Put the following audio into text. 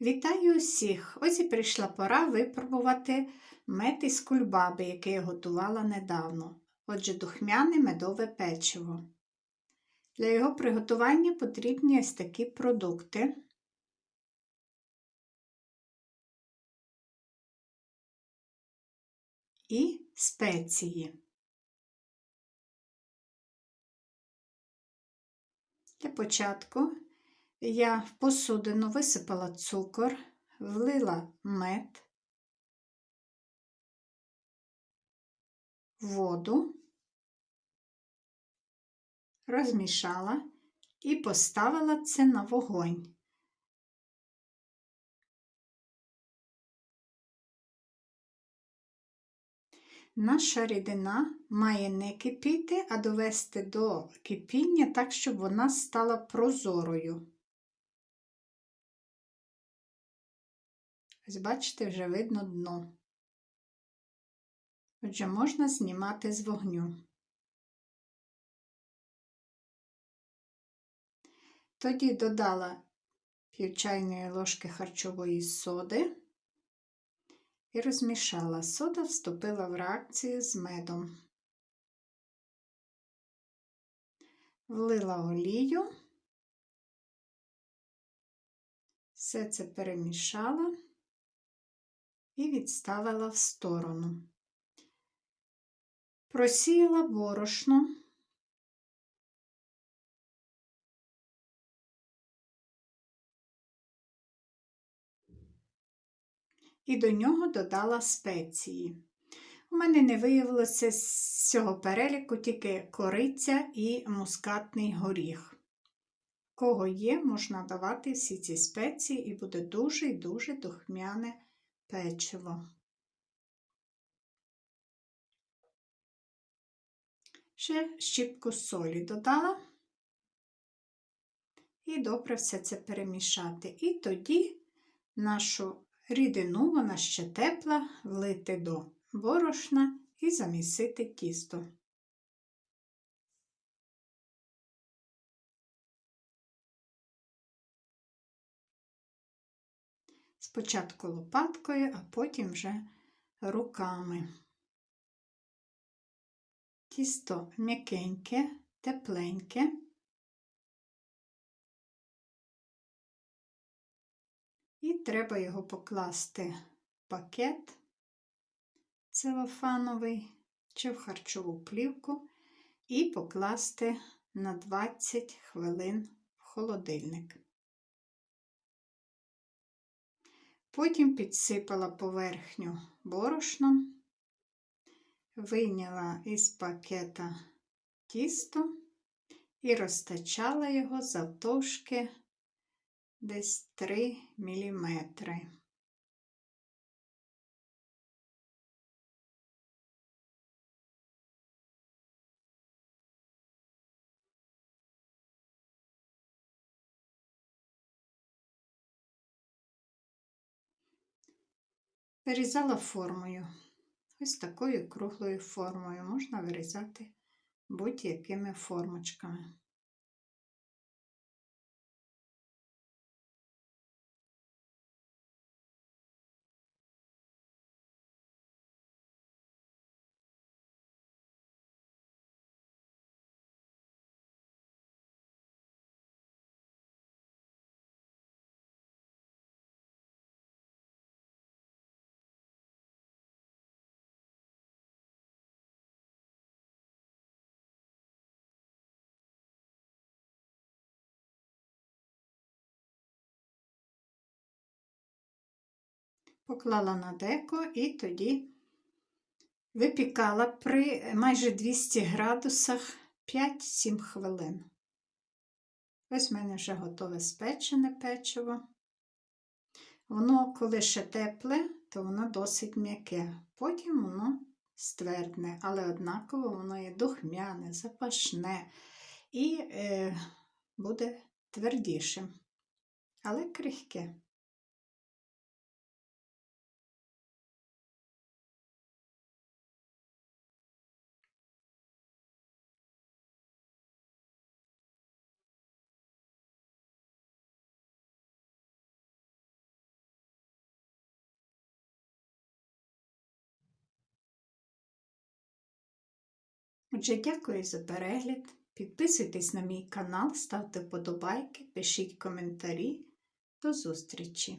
Вітаю усіх! Ось і прийшла пора випробувати мед із кульбаби, який я готувала недавно. Отже, духмяне медове печиво. Для його приготування потрібні ось такі продукти. І спеції. Для початку я в посудину висипала цукор, влила мед, воду, розмішала і поставила це на вогонь. Наша рідина має не кипіти, а довести до кипіння так, щоб вона стала прозорою. Ось, бачите, вже видно дно. Отже, можна знімати з вогню. Тоді додала пів чайної ложки харчової соди і розмішала. Сода вступила в реакцію з медом. Влила олію, все це перемішала і відставила в сторону. Просіяла борошно. І до нього додала спеції. У мене не виявилося з цього переліку тільки кориця і мускатний горіх. Кого є, можна давати всі ці спеції, і буде дуже і дуже духмяне печиво. Ще щіпку солі додала і добре все це перемішати. І тоді нашу рідину, вона ще тепла, влити до борошна і замісити тісто. Спочатку лопаткою, а потім вже руками. Тісто м'якеньке, тепленьке. І треба його покласти в пакет целофановий чи в харчову плівку і покласти на 20 хвилин в холодильник. Потім підсипала поверхню борошном, вийняла із пакета тісто і розтачала його завтовшки десь 3 міліметри. Вирізала формою. Ось такою круглою формою можна вирізати будь-якими формочками. Поклала на деко і тоді випікала при майже 200 градусах 5-7 хвилин. Ось в мене вже готове спечене печиво. Воно, коли ще тепле, то воно досить м'яке. Потім воно ствердне, але однаково воно є духмяне, запашне і е, буде твердішим, але крихке. Отже, дякую за перегляд. Підписуйтесь на мій канал, ставте вподобайки, пишіть коментарі. До зустрічі!